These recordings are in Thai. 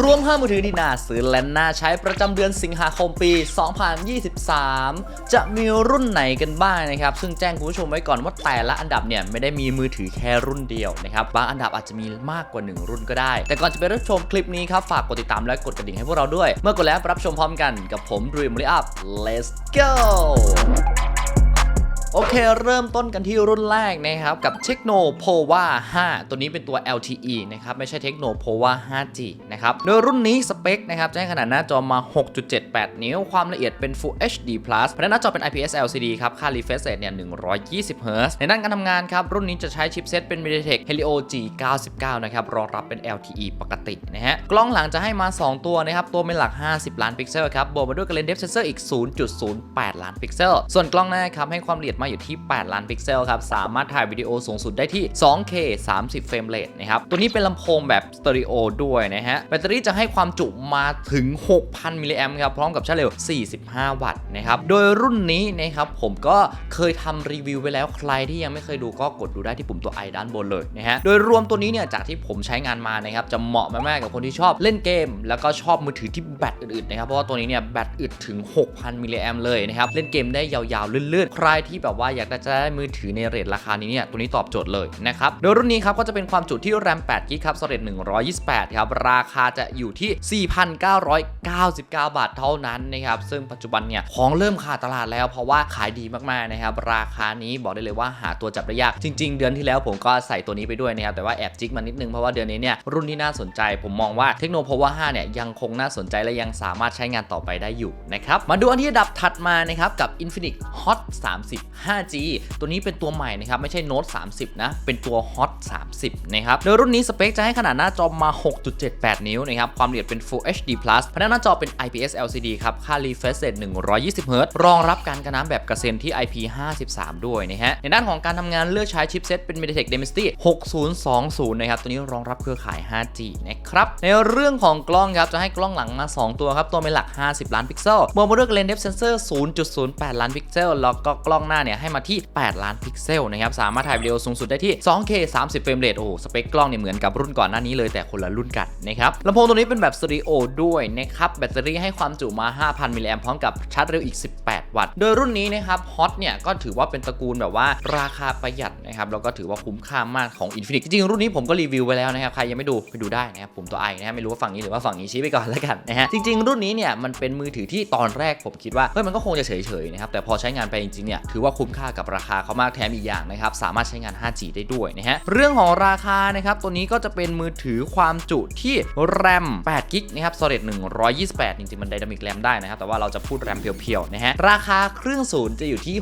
รวม5มือถือที่น่าซื้อและน่าใช้ประจำเดือนสิงหาคมปี 2023 จะมีรุ่นไหนกันบ้างนะครับ ซึ่งแจ้งคุณผู้ชมไว้ก่อนว่าแต่ละอันดับเนี่ยไม่ได้มีมือถือแค่รุ่นเดียวนะครับ บางอันดับอาจจะมีมากกว่า 1 รุ่นก็ได้ แต่ก่อนจะไปรับชมคลิปนี้ครับฝากกดติดตามและกดกระดิ่งให้พวกเราด้วย เมื่อกดแล้วรับชมพร้อมกันกับผม Dream r e Up Let's go โอเค เริ่มต้นกันที่รุ่นแรกนะครับ กับ Tecno Pova 5 ตัวนี้เป็นตัว LTE นะครับ ไม่ใช่ Tecno Pova 5G นะครับ โดยรุ่นนี้สเปคนะครับจะให้ขนาดหน้าจอมา 6.78 นิ้ว ความละเอียดเป็น Full HD Plus ภายในหน้าจอเป็น IPS LCD ครับ ค่า refresh rate เนี่ย120 Hz ในด้านการทำงานครับ รุ่นนี้จะใช้ชิปเซตเป็น MediaTek Helio G99 นะครับ รองรับเป็น LTE ปกตินะฮะ กล้องหลังจะให้มา 2 ตัวนะครับ ตัวเป็นหลัก 50 ล้านพิกเซลครับ บวกมาด้วยกับเลนส์ depth sensor อีก 0.08 ล้านพิกเซล ส่วนกล้องหน้าครับให้ความละเอียดมาอยู่ที่ 8 ล้านพิกเซลครับ สามารถถ่ายวิดีโอสูงสุดได้ที่ 2K 30 เฟรมเรทนะครับ ตัวนี้เป็นลำโพงแบบสเตอริโอด้วยนะฮะ แบตเตอรี่จะให้ความจุมาถึง 6,000 มิลลิแอมป์ครับ พร้อมกับชาร์จเร็ว 45 วัตต์นะครับ โดยรุ่นนี้นะครับผมก็เคยทำรีวิวไว้แล้ว ใครที่ยังไม่เคยดูก็กดดูได้ที่ปุ่มตัว i ด้านบนเลยนะฮะ โดยรวมตัวนี้เนี่ยจากที่ผมใช้งานมานะครับจะเหมาะมากๆกับคนที่ชอบเล่นเกม แล้วก็ชอบมือถือที่แบตอึดๆนะครับเพราะว่าตัวนี้เนี่ยแบตอึดถึง 6,000 มิลลิแอมป์เลยนะครับเล่นเกมได้ยาวๆลื่นๆใครที่แบบว่าอยากจะได้มือถือในเรทราคานี้เนี่ยตัวนี้ตอบโจทย์เลยนะครับโดยรุ่นนี้ครับก็จะเป็นความจุที่แรม8กิกครับสเตรจ128ครับราคาจะอยู่ที่ 4,999 บาทเท่านั้นนะครับซึ่งปัจจุบันเนี่ยของเริ่มขาดตลาดแล้วเพราะว่าขายดีมากๆนะครับราคานี้บอกได้เลยว่าหาตัวจับได้ยากจริง ๆ เดือนที่แล้วผมก็ใส่ตัวนี้ไปด้วยนะครับแต่ว่าแอบจิกมานิดนึงเพราะว่าเดือนนี้เนี่ยรุ่นที่น่าสนใจผมมองว่าเทคโนโลยี5เนี่ยยังคงน่าสนใจและยังสามารถใช้งานต่อไปได้อยู่นะครับมาดูอันที่ดับถัดมานะครับกับ Infinix Hot 30 5G ตัวนี้เป็นตัวใหม่นะครับไม่ใช่ Note 30 นะ เป็นตัว Hot 30 นะครับ โดยรุ่นนี้สเปคจะให้ขนาดหน้าจอมา 6.78 นิ้วนะครับ ความละเอียดเป็น Full HD Plus ภายในหน้าจอเป็น IPS LCD ครับ ค่า refresh rate 120 Hz รองรับการกันน้ำแบบกระเซ็นที่ IP53 ด้วยนะฮะ ในด้านของการทำงานเลือกใช้ชิปเซ็ตเป็น MediaTek Dimensity 6020 นะครับ ตัวนี้รองรับเครือข่าย 5G นะครับ ในเรื่องของกล้องครับ จะให้กล้องหลังมา 2 ตัวครับ ตัวเป็นหลัก 50 ล้านพิกเซลบวกมาด้วยกับเลนส์ depth sensor 0.08 ล้านพิกเซล แล้วก็กล้องหน้าเนี่ยให้มาที่ 8 ล้านพิกเซลนะครับสามารถถ่ายวิดีโอสูงสุดได้ที่ 2K 30 เฟรมเรทโอ้โหสเปคกล้องเนี่ยเหมือนกับรุ่นก่อนหน้านี้เลยแต่คนละรุ่นกันนะครับลำโพงตัวนี้เป็นแบบสตอริโอด้วยนะครับแบตเตอรี่ให้ความจุมา 5,000 มิลลิแอมพร้อมกับชาร์จเร็วอีก 18 วัตต์ โดยรุ่นนี้นะครับฮอตเนี่ยก็ถือว่าเป็นตระกูลแบบว่าราคาประหยัดนะครับแล้วก็ถือว่าคุ้มค่ามากของ Infinix จริงๆรุ่นนี้ผมก็รีวิวไปแล้วนะครับใครยังไม่ดูไปดูได้นะครับผมตัวไอนะฮะไม่รู้ว่าฝั่งนี้หรือว่าฝั่งนี้ชี้ไปก่อนแล้วกันนะฮะจริง ๆ รุ่นนี้เนี่ยมันเป็นมือถือที่ตอนแรกผมคิดว่าเฮ้ยมันก็คงจะเฉยๆนะครับแต่พอใช้งานไปจริงๆเนี่ยถือว่าคุุ้มค่ากับราคาเขามากแถมอีกอย่างนะครับสามารถใช้งาน 5G ได้ด้วยนะฮะเรื่องของราคานะครับตัวนี้ก็จะเป็นมือถือความจุที่แรม8กิกนะครับ storage 128 จริงๆ มันไดนามิกแรมได้นะครับ แต่ว่าเราจะพูดแรมเพียวๆนะฮะราคาเครื่องศูนย์จะอยู่ที่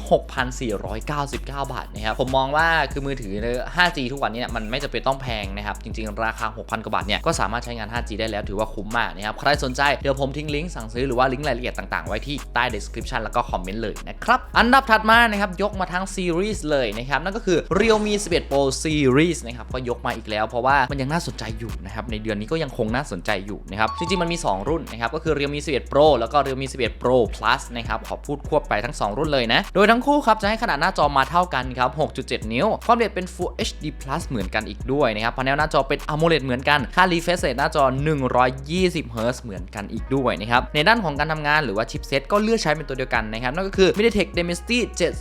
6,499 บาทนะครับผมมองว่าคือมือถือ 5G ทุกวันนี้มันไม่จำเป็นต้องแพงนะครับ จริงๆ ราคา 6,000 กว่าบาทเนี่ยก็สามารถใช้งาน 5G ได้แล้วถือว่าคุ้มมากนะครับใครสนใจเดี๋ยวผมทิ้งลิงก์สั่งซื้อหรือว่าลิงก์รายละเอียดต่างๆไว้ที่ใต้ description แล้วก็คอมเมนต์เลยนะครับอันดับถัดมานะครับยกมาทั้งซีรีส์เลยนะครับนั่นก็คือ Realme 11 Pro Series นะครับก็ยกมาอีกแล้ว เพราะว่ามันยังน่าสนใจอยู่นะครับในเดือนนี้ก็ยังคงน่าสนใจอยู่นะครับจริงๆมันมี 2 รุ่นนะครับก็คือ Realme 11 Pro แล้วก็ Realme 11 Pro Plus นะครับขอพูดควบไปทั้ง 2 รุ่นเลยนะโดยทั้งคู่ครับจะให้ขนาดหน้าจอมาเท่ากันครับ 6.7 นิ้ว ความละเอียดเป็น Full HD Plus เหมือนกันอีกด้วยนะครับพาเนลหน้าจอเป็น AMOLED เหมือนกันค่า refresh rate หน้าจอ 120 Hz เหมือนกันอีกด้วยนะครับในด้านของการทำงานหรือว่าชิปเซตก็เลือกใช้เป็นตัวเดียวกันนะครับนั่นก็คือ MediaTek Dimensity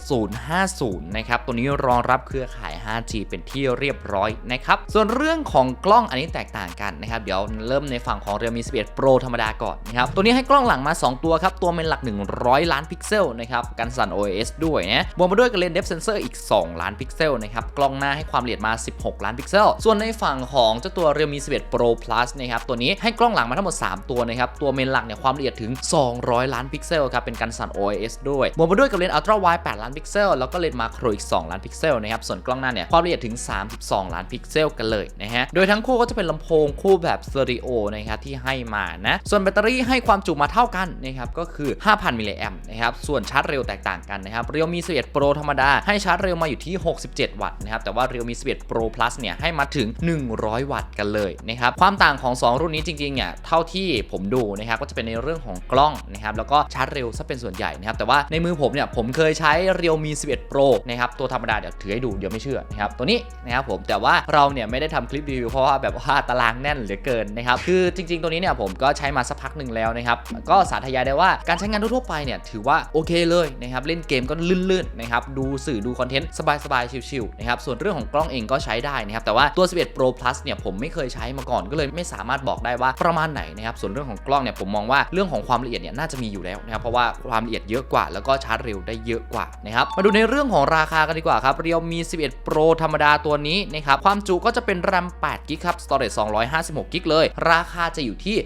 050 นะครับ ตัวนี้รองรับเครือข่าย 5G เป็นที่เรียบร้อยนะครับ ส่วนเรื่องของกล้องอันนี้แตกต่างกันนะครับ เดี๋ยวเริ่มในฝั่งของ Realme 11 Pro ธรรมดาก่อนนะครับ ตัวนี้ให้กล้องหลังมา 2 ตัวครับ ตัวเป็นหลัก 100 ล้านพิกเซลนะครับ กันสั่น OIS ด้วยนะ บวกมาด้วยกับเลนส์ depth sensor อีก 2 ล้านพิกเซลนะครับ กล้องหน้าให้ความละเอียดมา 16 ล้านพิกเซล ส่วนในฝั่งของเจ้าตัว Realme 11 Pro Plus นะครับ ตัวนี้ให้กล้องหลังมาทั้งหมด 3 ตัวนะครับ ตัวเมนหลักเนี่ยความละเอียดถึง 200 ล้านพิกเซลครับ เป็นกันสั่น OIS ด้วย บวกมาด้วยกับเลนส์ Ultra Wide 8 ล้านพิกเซลแล้วก็เลนส์มาโครอีก 2 ล้านพิกเซลนะครับส่วนกล้องหน้าเนี่ยความละเอียดถึง 32 ล้านพิกเซลกันเลยนะฮะโดยทั้งคู่ก็จะเป็นลำโพงคู่แบบสเตอริโอนะครับที่ให้มานะส่วนแบตเตอรี่ให้ความจุมาเท่ากันนะครับก็คือ 5,000 มิลลิแอมนะครับส่วนชาร์จเร็วแตกต่างกันนะครับ Realme 11 Pro ธรรมดาให้ชาร์จเร็วมาอยู่ที่ 67 วัตต์นะครับแต่ว่า Realme 11 Pro Plus เนี่ยให้มาถึง 100 วัตต์กันเลยนะครับความต่างของ 2 รุ่นนี้จริงๆเนี่ยเท่าที่ผมดูนะครับก็จะเป็นในเรื่องของกล้องนะครับแล้วก็ชาร์จเร็วซะเป็นส่วนใหญ่นะครับแต่ว่าในมือผมเนี่ยผมเคยใช้ Realme 11 Pro นะครับตัวธรรมดาเดี๋ยวถือให้ดูเดี๋ยวไม่เชื่อนะครับตัวนี้นะครับผมแต่ว่าเราเนี่ยไม่ได้ทำคลิปรีวิวเพราะว่าแบบว่าตารางแน่นเหลือเกินนะครับคือจริง ๆ ตัวนี้เนี่ยผมก็ใช้มาสักพักหนึ่งแล้วนะครับก็สาธยายได้ว่าการใช้งานทั่วๆไปเนี่ยถือว่าโอเคเลยนะครับเล่นเกมก็ลื่นๆนะครับดูสื่อดูคอนเทนต์สบายๆชิวๆนะครับส่วนเรื่องของกล้องเองก็ใช้ได้นะครับแต่ว่าตัว 11 Pro Plus เนี่ยผมไม่เคยใช้มาก่อนก็เลยไม่สามารถบอกได้ว่าประมาณไหนนะครับส่วนเรื่องของกล้องเนี่ยผมมองว่าเรื่องของความละเอียดเนี่ยน่าจะมีอยู่แล้วนะครับเพราะว่าความละเอียดเยอะกว่าแล้วก็ชาร์จเร็วได้เยอะกว่านะครับมาดูในเรื่องของราคากันดีกว่าครับ Realme 11 Pro ธรรมดาตัวนี้นะครับ ความจุก็จะเป็น RAM 8 GB ครับ Storage 256 GB เลย ราคาจะอยู่ที่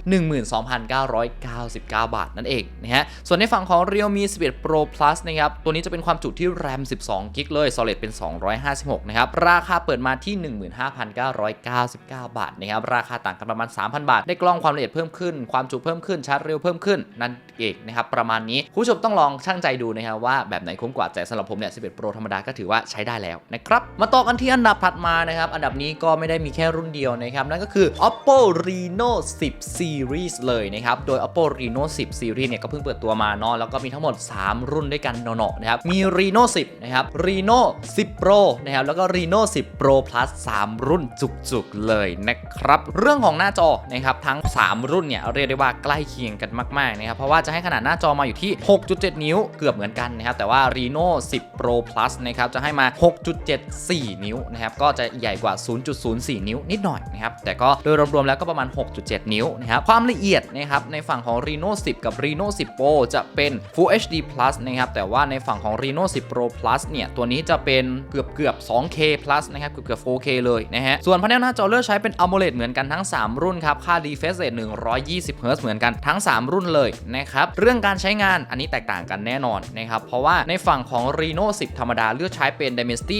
12,999 บาทนั่นเองนะฮะ ส่วนในฝั่งของ Realme 11 Pro Plus นะครับ ตัวนี้จะเป็นความจุที่ RAM 12 GB เลย Storage เป็น 256 นะครับ ราคาเปิดมาที่ 15,999 บาทนะครับ ราคาต่างกันประมาณ 3,000 บาท ได้กล้องความละเอียดเพิ่มขึ้น ความจุเพิ่มขึ้น ชาร์จเร็วเพิ่มขึ้น นั่นเองนะครับ ประมาณนี้ คุณผู้ชมต้องลองช่างใจดูนะครับว่าแบบไหนคุ้มกว่าแต่สำหรับผมเนี่ย 11 Pro ธรรมดาก็ถือว่าใช้ได้แล้วนะครับ มาต่อกันที่อันดับถัดมานะครับ อันดับนี้ก็ไม่ได้มีแค่รุ่นเดียวนะครับ นั่นก็คือ Oppo Reno 10 Series เลยนะครับ โดย Oppo Reno 10 Series เนี่ยก็เพิ่งเปิดตัวมาเนาะแล้วก็มีทั้งหมด 3 รุ่นด้วยกันเนาะนะครับมี Reno 10 นะครับ Reno 10 Pro นะครับแล้วก็ Reno 10 Pro Plus 3 รุ่นจุกๆเลยนะครับเรื่องของหน้าจอนะครับทั้ง 3 รุ่นเนี่ยเรียกได้ว่าใกล้เคียงกันมากๆนะครับเพราะว่าจะให้ขนาดหน้าจอมาอยู่ที่ 6.7 นิ้วเกือบเหมือนกันนะครับแต่ว่า Reno 10 Pro Plus นะครับ จะให้มา 6.74 นิ้วนะครับ ก็จะใหญ่กว่า 0.04 นิ้วนิดหน่อยนะครับ แต่ก็โดยรวมๆแล้วก็ประมาณ 6.7 นิ้วนะครับ ความละเอียดนะครับในฝั่งของ Reno 10 กับ Reno 10 Pro จะเป็น Full HD Plus นะครับ แต่ว่าในฝั่งของ Reno 10 Pro Plus เนี่ย ตัวนี้จะเป็นเกือบเกือบ 2K Plus นะครับ เกือบเกือบ 4K เลยนะฮะ ส่วนพาเนลหน้าจอเลือกใช้เป็น AMOLED เหมือนกันทั้ง 3 รุ่นครับ ค่า refresh rate 120 Hz เหมือนกันทั้ง 3 รุ่นเลยนะครับ เรื่องการใช้งานอันนี้แตกต่างกันแน่นอนนะครับ เพราะว่าในฝั่งของของ Reno 10 ธรรมดาเลือกใช้เป็น Dimensity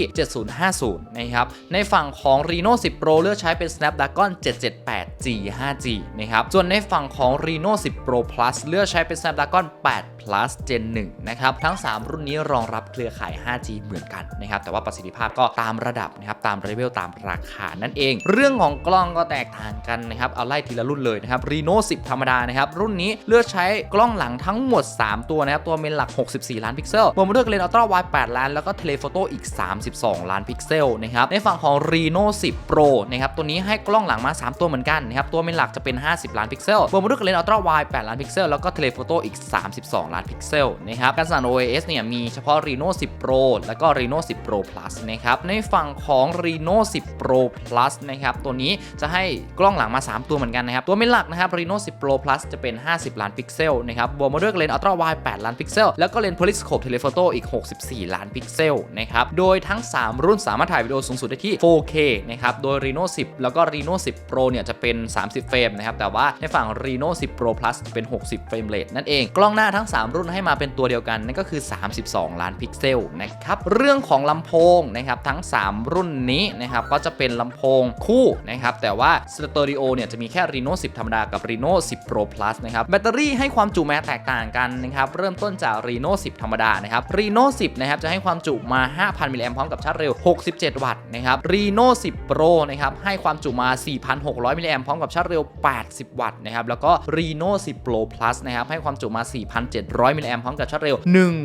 7050 นะครับ ในฝั่งของ Reno 10 Pro เลือกใช้เป็น Snapdragon 778 G 5G นะครับ ส่วนในฝั่งของ Reno 10 Pro Plus เลือกใช้เป็น Snapdragon 8 Plus Gen 1 นะครับ ทั้ง 3 รุ่นนี้รองรับเครือข่าย 5G เหมือนกันนะครับ แต่ว่าประสิทธิภาพก็ตามระดับนะครับ ตามเลเวลตามราคานั่นเอง เรื่องของกล้องก็แตกต่างกันนะครับ เอาไล่ทีละรุ่นเลยนะครับ Reno 10 ธรรมดานะครับ รุ่นนี้เลือกใช้กล้องหลังทั้งหมด 3 ตัวนะครับ ตัวเมนหลัก 64 ล้านพิกเซลบวกมาด้วยเลนส์อัลตร้าไวด์8ล้าน แล้วก็เทเลโฟโต้อีก 32 ล้านพิกเซลนะครับ ในฝั่งของ Reno 10 Pro นะครับ ตัวนี้ให้กล้องหลังมา 3 ตัวเหมือนกันนะครับ ตัวเมนหลักจะเป็น 50 ล้านพิกเซลบวกมาด้วยกันเลนส์อัลตร้าไวด์8ล้านพิกเซล แล้วก็เทเลโฟโต้อีก 32 ล้านพิกเซลนะครับ การสั่น OIS เนี่ยมีเฉพาะ Reno 10 Pro แล้วก็ Reno 10 Pro Plus นะครับ ในฝั่งของ Reno 10 Pro Plus นะครับ ตัวนี้จะให้กล้องหลังมา 3 ตัวเหมือนกันนะครับ ตัวเมนหลักนะครับ Reno 10 Pro Plus จะเป็น 50 ล้านพิกเซลนะครับ บวกมาด้วยเลนส์อัลตร้าไวด์8ล้านพิกเซล แล้วก็เลนส์ Periscope Telephoto อีก64 ล้านพิกเซลนะครับ โดยทั้ง 3 รุ่นสามารถถ่ายวิดีโอสูงสุดได้ที่ 4K นะครับ โดย Reno 10 แล้วก็ Reno 10 Pro เนี่ยจะเป็น 30 เฟรมนะครับ แต่ว่าในฝั่ง Reno 10 Pro Plus จะเป็น 60 เฟรมเรทนั่นเอง กล้องหน้าทั้ง 3 รุ่นให้มาเป็นตัวเดียวกัน นั่นก็คือ 32 ล้านพิกเซลนะครับ เรื่องของลำโพงนะครับทั้ง 3 รุ่นนี้นะครับก็จะเป็นลำโพงคู่นะครับแต่ว่าสเตอริโอเนี่ยจะมีแค่ Reno 10 ธรรมดากับ Reno 10 Pro Plus นะครับแบตเตอรี่ให้ความจุแม้แตกต่างกันนะครับเริ่มต้นจาก Reno 10 ธรรมดานะครับ Reno 10 นะครับ จะให้ความจุมา 5,000 มิลลิแอมพร้อมกับชาร์จเร็ว 67 วัตต์นะครับ Reno 10 Pro นะครับ ให้ความจุมา 4,600 มิลลิแอมพร้อมกับชาร์จเร็ว 80 วัตต์นะครับ แล้วก็ Reno 10 Pro Plus นะครับ ให้ความจุมา 4,700 มิลลิแอมพร้อมกับชาร์จเร็ว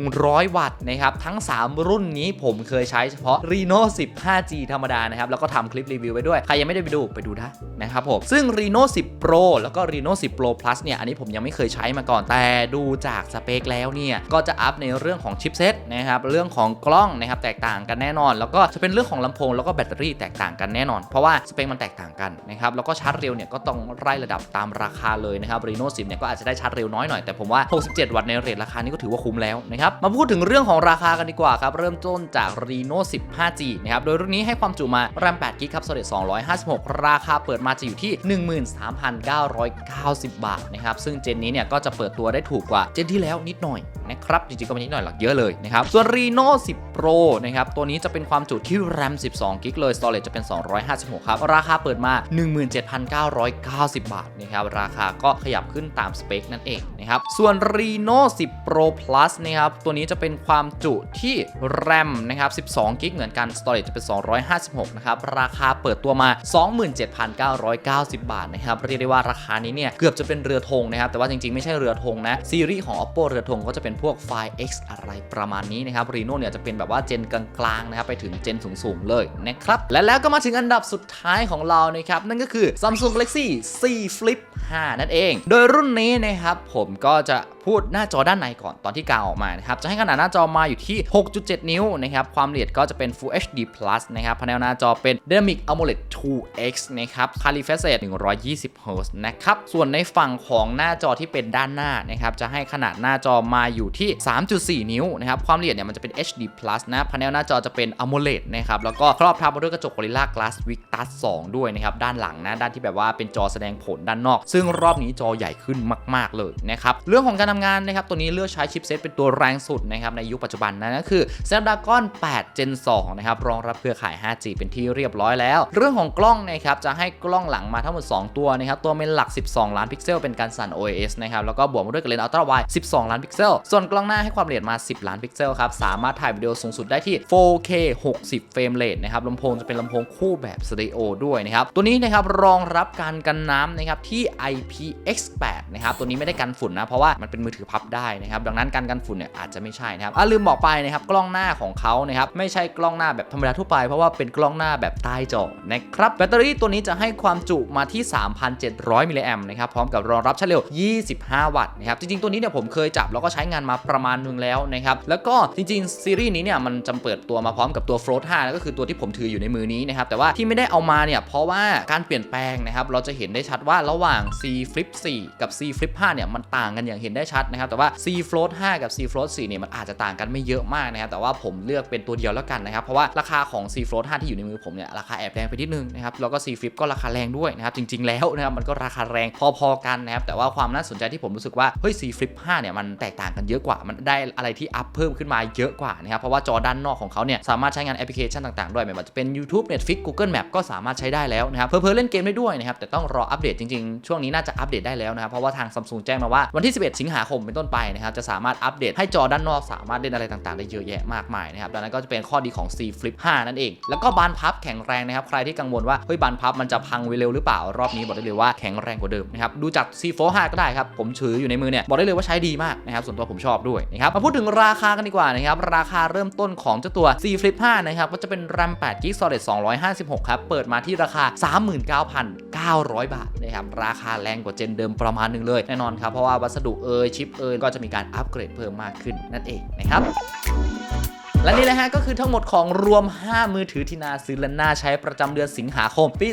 100 วัตต์นะครับ ทั้ง 3 รุ่นนี้ผมเคยใช้เฉพาะ Reno 10 5G ธรรมดานะครับ แล้วก็ทำคลิปรีวิวไว้ด้วย ใครยังไม่ได้ไปดูไปดูได้นะครับผม ซึ่ง Reno 10 Pro แล้วก็ Reno 10 Pro Plus เนี่ย อันนี้ผมยังไม่เคยใช้มาก่อน แต่ดูจากสเปคแล้วเนี่ย ก็จะอัพในเรื่องของชิปเซตนะครับเรื่องของกล้องนะครับแตกต่างกันแน่นอน แล้วก็จะเป็นเรื่องของลำโพงแล้วก็แบตเตอรี่แตกต่างกันแน่นอน เพราะว่าสเปคมันแตกต่างกันนะครับแล้วก็ชาร์จเร็วเนี่ยก็ต้องไล่ระดับตามราคาเลยนะครับ Reno 10เนี่ยก็อาจจะได้ชาร์จเร็วน้อยหน่อยแต่ผมว่า 67 วัตต์ในเรทราคานี้ก็ถือว่าคุ้มแล้วนะครับมาพูดถึงเรื่องของราคากันดีกว่าครับเริ่มต้นจาก Reno 10 5G นะครับโดยรุ่นนี้ให้ความจุมา RAM 8 g b ครับ Storage 256 ราคาเปิดมาจะอยู่ที่ 13,990 บาทนะครับซึ่งเจนนี้เนี่ยก็จะเปิดตัวได้ถูกกว่าเจนที่แล้วนิดหน่อยนะครับจริงๆก็ไม่นิดหน่อยหรอกเยอะเลยนะครับส่วน Reno 10 Pro นะครับ ตัวนี้จะเป็นความจุที่ RAM 12 g b เลย Storage จะเป็น 256 ครับ ราคาเปิดมา 17,990 บาทนะครับ ราคาก็ขยับขึ้นตามสเปคนั่นเองนะครับ ส่วน Reno 10 Pro Plus นะครับ ตัวนี้จะเป็นความจุที่ RAM นะครับ 12 g b เหมือนกัน Storage จะเป็น 256 นะครับ ราคาเปิดตัวมา 27,990 บาทนะครับ เรียกได้ว่าราคานี้เนี่ย เกือบจะเป็นเรือธงนะครับ แต่ว่าจริงๆ ไม่ใช่เรือธงนะ ซีรีส์ของ Oppo เรือธงก็จะเป็นพวกไฟล์ X อะไรประมาณนี้นะครับรีโน่เนี่ยจะเป็นแบบว่าเจนกลางๆนะครับไปถึงเจนสูงๆเลยนะครับและแล้วก็มาถึงอันดับสุดท้ายของเรานะครับนั่นก็คือ Samsung Galaxy C Flip 5 นั่นเอง โดยรุ่นนี้นะครับผมก็จะพูดหน้าจอด้านในก่อนตอนที่กาวออกมานะครับจะให้ขนาดหน้าจอมาอยู่ที่ 6.7 นิ้วนะครับความละเอียดก็จะเป็น Full HD Plus นะครับพาเนลหน้าจอเป็น Dynamic AMOLED 2X นะครับ Color Refresh Rate 120 Hz นะครับส่วนในฝั่งของหน้าจอที่เป็นด้านหน้านะครับจะให้ขนาดหน้าจอมาอยู่ที่ 3.4 นิ้วนะครับความละเอียดเนี่ยมันจะเป็น HD Plus นะพาเนลหน้าจอจะเป็น AMOLED นะครับแล้วก็ครอบทับมาด้วยกระจก Gorilla Glass Victus 2 ด้วยนะครับด้านหลังนะด้านที่แบบว่าเป็นจอแสดงผลด้านนอก ซึ่งรอบนี้จอใหญ่ขึ้นมาก ๆเลยนะครับเรื่องของการทำงานนะครับ ตัวนี้เลือกใช้ชิปเซตเป็นตัวแรงสุดนะครับในยุคปัจจุบันนั่นก็คือ Snapdragon 8 Gen 2 นะครับ รองรับเครือข่าย 5G เป็นที่เรียบร้อยแล้ว เรื่องของกล้องนะครับ จะให้กล้องหลังมาทั้งหมด 2 ตัวนะครับ ตัวเป็นหลัก 12 ล้านพิกเซลเป็นการสั่น OIS นะครับ แล้วก็บวกมาด้วยกับเลนส์อัลตร้าไวด์12 ล้านพิกเซล ส่วนกล้องหน้าให้ความละเอียดมา 10 ล้านพิกเซลครับ สามารถถ่ายวิดีโอสูงสุดได้ที่ 4K 60 เฟรมเรทนะครับลำโพงจะเป็นลำโพงคู่แบบสเตอริโอด้วยนะครับ ตัวนี้นะครับรองรับการกันน้ำนะครับที่ IPX8 นะครับ ตัวนี้ไม่ได้กันฝุ่นนะ เพราะว่ามันเป็นมือถือพับได้นะครับ ดังนั้นการกันฝุ่นเนี่ยอาจจะไม่ใช่นะครับอะลืมบอกไปนะครับกล้องหน้าของเขานะครับไม่ใช่กล้องหน้าแบบธรรมดาทั่วไป เพราะว่าเป็นกล้องหน้าแบบใต้จอนะครับแบตเตอรี่ตัวนี้จะให้ความจุมาที่ 3,700มิลลิแอมนะครับพร้อมกับรองรับชาร์จเร็ว 25 วัตต์นะครับจริงๆตัวนี้เนี่ยผมเคยจับแล้วก็ใช้งานมาประมาณนึงแล้วนะครับแล้วก็จริงๆซีรีส์นี้เนี่ยมันจำเปิดตัวมาพร้อมกับตัว Float 5แล้วก็คือตัวที่ผมถืออยู่ในมือนี้นะครับแต่ว่าที่ไม่ได้เอามาเนี่ยเพราะว่าการเปลี่ยนแปลงนะครับเราจะเห็นได้ชัดว่าระหว่าง C Flip 4 กับ C Flip 5เนี่ยมันต่างกันอย่างเห็นได้ชัดนะครับ แต่ว่า C Float 5 กับ C Float 4เนี่ยมันอาจจะต่างกันไม่เยอะมากนะครับ แต่ว่าผมเลือกเป็นตัวเดียวแล้วกันนะครับ เพราะว่าราคาของ C Float 5 ที่อยู่ในมือผมเนี่ยราคาแอบแรงไปนิดนึงนะครับ แล้วก็ C Flip ก็ราคาแรงด้วยนะครับ จริง ๆ แล้วนะครับมันก็ราคาแรงพอๆกันนะครับ แต่ว่าความน่าสนใจที่ผมรู้สึกว่า เฮ้ย C Flip 5 เนี่ยมันแตกต่างกันเยอะกว่า มันได้อะไรที่อัพเพิ่มขึ้นมาเยอะกว่านะครับ เพราะว่าจอด้านนอกของเขาเนี่ยสามารถใช้งานแอปพลิเคชันต่างๆด้วยไม่ว่าจะเป็น YouTube Netflix Google Map ก็สามารถใช้ได้แล้วนะครับ เพิ่มเล่นเกมได้ด้วยนะครับ แต่ต้องรออัปเดตจริงๆ ช่วงนี้น่าจะอัปเดตได้แล้วนะครับ เพราะว่าทาง Samsung แจ้งมาว่าวันที่ 11 สิงหาาคมเป็นต้นไปนะครับจะสามารถอัปเดตให้จอด้านนอกสามารถเล่นอะไรต่างๆ ได้เยอะแยะมากมายนะครับดังนั้นก็จะเป็นข้อดีของ C Flip 5 นั่นเอง แล้วก็บานพับแข็งแรงนะครับใครที่กังวลว่าเฮ้ยบานพับมันจะพังเร็วหรือเปล่ารอบนี้บอกได้เลยว่าแข็งแรงกว่าเดิมนะครับดูจาก C Fold 5ก็ได้ครับผมถืออยู่ในมือเนี่ยบอกได้เลยว่าใช้ดีมากนะครับส่วนตัวผมชอบด้วยนะครับมาพูดถึงราคากันดีกว่านะครับราคาเริ่มต้นของเจ้าตัว C Flip 5นะครับก็จะเป็น RAM 8 g b Storage 256ครับเปิดมาที่ราคา 39,900 บาทนะครับราคาแรงกว่าเจนเดิมประมาณนึงเลยแน่นอนครับเพราะว่าวัสดุเอยชิปเอยก็จะมีการอัปเกรดเพิ่มมากขึ้นนั่นเองนะครับ และนี่แหละฮะก็คือทั้งหมดของรวม 5 มือถือที่นาซื้อและน่าใช้ประจำเดือนสิงหาคม ปี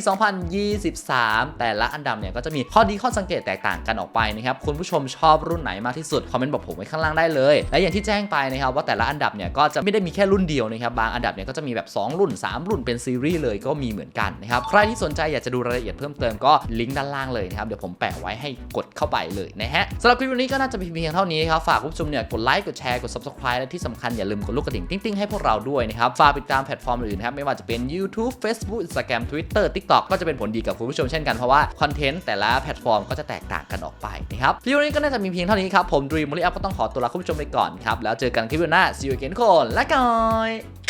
2023 แต่ละอันดับเนี่ยก็จะมีข้อดีข้อสังเกตแตกต่างกันออกไปนะครับคุณผู้ชมชอบรุ่นไหนมากที่สุดคอมเมนต์บอกผมไว้ข้างล่างได้เลย และอย่างที่แจ้งไปนะครับว่าแต่ละอันดับเนี่ยก็จะไม่ได้มีแค่รุ่นเดียวนะครับบางอันดับเนี่ยก็จะมีแบบ 2 รุ่น 3 รุ่นเป็นซีรีส์เลยก็มีเหมือนกันนะครับใครที่สนใจอยากจะดูรายละเอียดเพิ่มเติมก็ลิงก์ด้านล่างเลยนะครับเดี๋ยวผมแปะไว้ให้กดเข้าไปเลยนะฮะสำหรับคลิปวันนี้ก็น่าจะเป็นเพียงเท่านี้ครับฝากคุณผู้ชมเนี่ยกดไลค์กดแชร์กด subscribe และที่สำคัญอย่าลืมกดลูกกระดิ่งติ้งๆ ให้พวกเราด้วยนะครับ ฝากติดตามแพลตฟอร์มอื่นนะครับ ไม่ว่าจะเป็น YouTube Facebook Instagram Twitter TikTok ก็จะเป็นผลดีกับคุณผู้ชมเช่นกัน เพราะว่าคอนเทนต์แต่ละแพลตฟอร์มก็จะแตกต่างกันออกไปนะครับคลิปวันนี้ก็น่าจะมีเพียงเท่านี้ครับผมดรีมมอลลี่อัพก็ต้องขอตัวลาคุณผู้ชมไปก่อนครับแล้วเจอกันคลิปหน้า see you again ทุกคนและก่อย